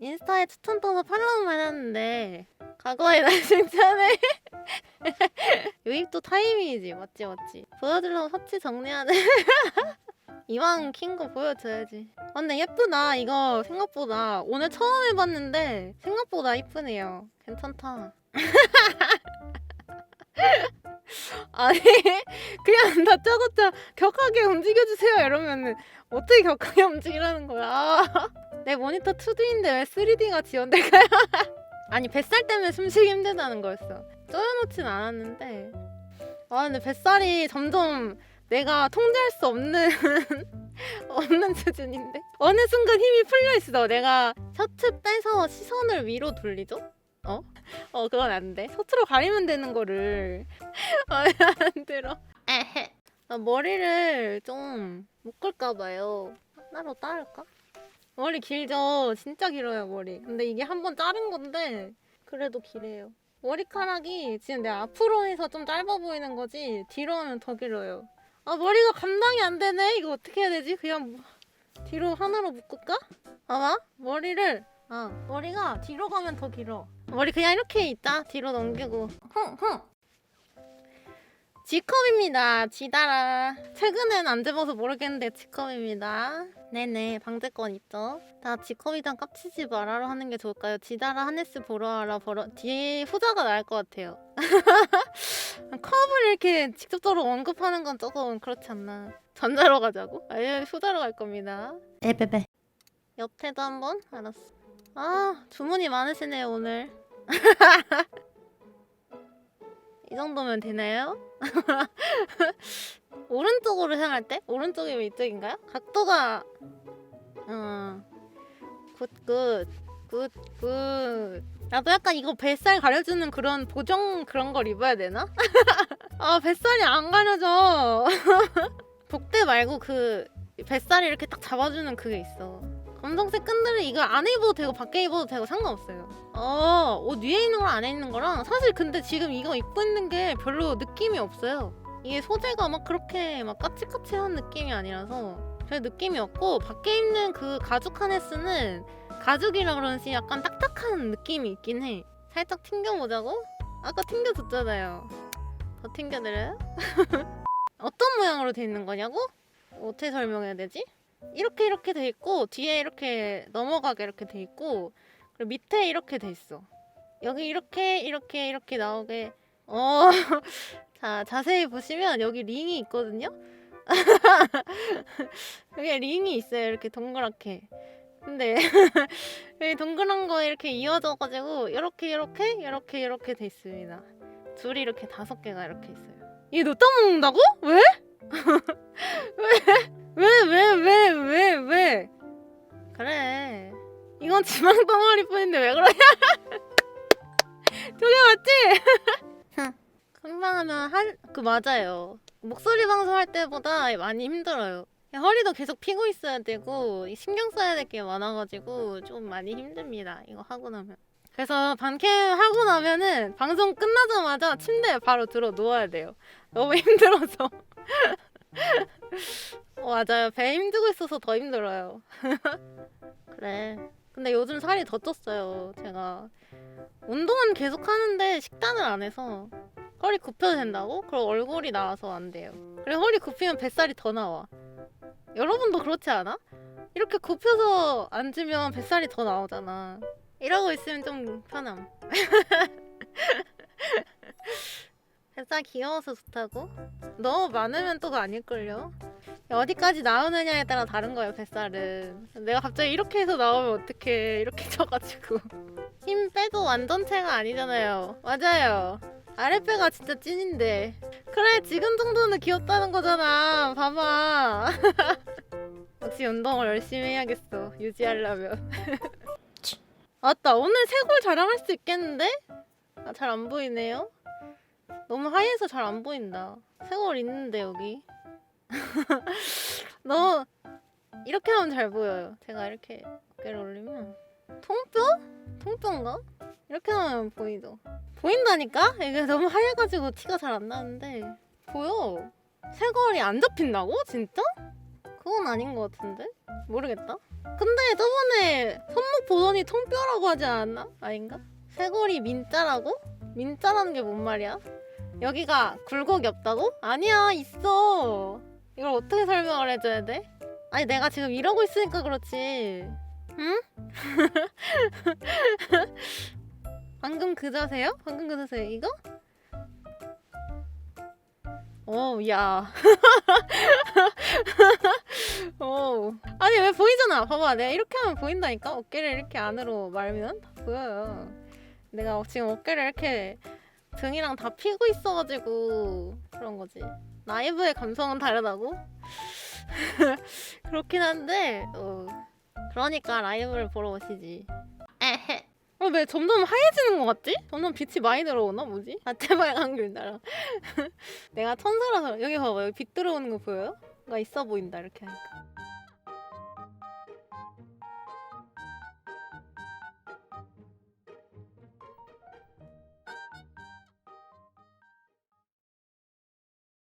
인스타에 추천 떠서 팔로우만 했는데 과거에 날 칭찬해. 유입도 타이밍이지. 맞지 맞지. 보여주려면 사치 정리해야 돼. 이왕 킨 거 보여줘야지. 아, 근데 예쁘다 이거 생각보다. 오늘 처음 해봤는데 생각보다 이쁘네요. 괜찮다 아니 그냥 다짜고짜 격하게 움직여주세요 이러면은. 어떻게 격하게 움직이라는 거야? 내 모니터 2D인데 왜 3D가 지원될까요? 아니 뱃살 때문에 숨쉬기 힘들다는 거였어. 쪼여놓진 않았는데. 아 근데 뱃살이 점점 내가 통제할 수 없는 없는 수준인데? 어느 순간 힘이 풀려 있어. 내가 셔츠 빼서 시선을 위로 돌리죠? 어? 어 그건 안돼. 셔츠로 가리면 되는 거를 어, 안 들어 에헤. 나 머리를 좀 묶을까 봐요. 따로 따를까? 머리 길죠? 진짜 길어요 머리. 근데 이게 한 번 자른 건데 그래도 기래요. 머리카락이 지금 내 앞으로 해서 좀 짧아 보이는 거지 뒤로 하면 더 길어요. 아 머리가 감당이 안 되네? 이거 어떻게 해야 되지? 그냥 뭐- 뒤로 하나로 묶을까? 봐봐. 머리를 아 머리가 뒤로 가면 더 길어. 머리 그냥 이렇게 있다? 뒤로 넘기고. 흥흥. G컵입니다. 지다라. 최근엔 안 집어서 모르겠는데 G컵입니다. 네네 방제권 있죠. 다 G컵이랑 깝치지 말아라 하는 게 좋을까요? 지다라 하네스 보러 와라 보러 뒤에 후자가 나을 것 같아요. 컵을 이렇게 직접적으로 언급하는 건 조금 그렇지 않나. 전자로 가자고? 아예 후자로 갈 겁니다. 에베베. 옆에도 한번? 알았어. 아 주문이 많으시네요 오늘. 이 정도면 되나요? 오른쪽으로 향할 때? 오른쪽이면 이쪽인가요? 각도가 어 굿굿 굿굿 나도 약간 이거 뱃살 가려주는 그런 보정 그런 걸 입어야 되나? 아 뱃살이 안 가려져 복대 말고 그 뱃살이 이렇게 딱 잡아주는 그게 있어 검정색 끈들을 이거 안에 입어도 되고 밖에 입어도 되고 상관없어요. 어, 옷 위에 있는 거랑 안에 있는 거랑 사실 근데 지금 이거 입고 있는 게 별로 느낌이 없어요. 이게 소재가 막 그렇게 막 까칠까칠한 느낌이 아니라서 별 느낌이 없고 밖에 입는 그 가죽 하네스는 가죽이라 그런지 약간 딱딱한 느낌이 있긴 해. 살짝 튕겨보자고? 아까 튕겨줬잖아요. 더 튕겨드려요? 어떤 모양으로 돼 있는 거냐고? 어떻게 설명해야 되지? 이렇게 이렇게 돼 있고 뒤에 이렇게 넘어가게 이렇게 돼 있고 그리고 밑에 이렇게 돼 있어. 여기 이렇게 이렇게 이렇게 나오게 어. 자, 자세히 보시면 여기 링이 있거든요. 여기 링이 있어요. 이렇게 동그랗게. 근데 여기 동그란 거 이렇게 이어져 가지고 이렇게 이렇게 이렇게 이렇게 돼 있습니다. 줄이 이렇게 다섯 개가 이렇게 있어요. 이게 넣다 먹는다고? 왜? 왜, 왜, 왜, 왜, 왜? 그래. 이건 지방 덩어리 뿐인데 왜 그러냐? 저게 맞지? 금방하면 할, 그 맞아요. 목소리 방송할 때보다 많이 힘들어요. 허리도 계속 피고 있어야 되고 신경 써야 될 게 많아가지고 좀 많이 힘듭니다. 이거 하고 나면. 그래서 반캠 하고 나면은 방송 끝나자마자 침대에 바로 들어 누워야 돼요. 너무 힘들어서. 어, 맞아요. 배 힘주고 있어서 더 힘들어요. 그래. 근데 요즘 살이 더 쪘어요. 제가 운동은 계속 하는데 식단을 안 해서 허리 굽혀도 된다고? 그럼 얼굴이 나와서 안 돼요. 그래 허리 굽히면 뱃살이 더 나와. 여러분도 그렇지 않아? 이렇게 굽혀서 앉으면 뱃살이 더 나오잖아. 이러고 있으면 좀 편함. 뱃살 귀여워서 좋다고? 너무 많으면 또가 아닐걸요? 어디까지 나오느냐에 따라 다른 거예요 뱃살은. 내가 갑자기 이렇게 해서 나오면 어떡해. 이렇게 져가지고. 힘 빼도 완전체가 아니잖아요. 맞아요. 아랫배가 진짜 찐인데. 그래 지금 정도는 귀엽다는 거잖아. 봐봐. 역시 운동을 열심히 해야겠어 유지하려면. 맞다 오늘 쇄골 자랑할 수 있겠는데? 아, 잘 안 보이네요. 너무 하얘서 잘 안 보인다. 쇄골 있는데 여기 너 이렇게 하면 잘 보여요. 제가 이렇게 어깨를 올리면 통뼈? 통뼈인가? 이렇게 하면 보이죠. 보인다니까? 이게 너무 하얘가지고 티가 잘 안 나는데 보여. 쇄골이 안 잡힌다고? 진짜? 그건 아닌 것 같은데? 모르겠다. 근데 저번에 손목 보더니 통뼈라고 하지 않았나? 아닌가? 쇄골이 민자라고? 민자라는 게 뭔 말이야? 여기가 굴곡이 없다고? 아니야 있어 이걸 어떻게 설명을 해줘야 돼? 아니 내가 지금 이러고 있으니까 그렇지 응? 방금 그 자세요? 방금 그 자세 이거? 오, 야. 오. 아니, 왜 보이잖아. 봐봐. 내가 이렇게 하면 보인다니까? 어깨를 이렇게 안으로 말면 다 보여요. 내가 지금 어깨를 이렇게 등이랑 다 피고 있어가지고 그런 거지. 라이브의 감성은 다르다고? 그렇긴 한데, 어. 그러니까 라이브를 보러 오시지. 에헤. 어, 왜 점점 하얘지는 것 같지? 점점 빛이 많이 들어오나? 뭐지? 아, 제발 한글 나라. 내가 천사라서 여기 봐봐 여기 빛 들어오는 거 보여요? 가 있어 보인다 이렇게 하니까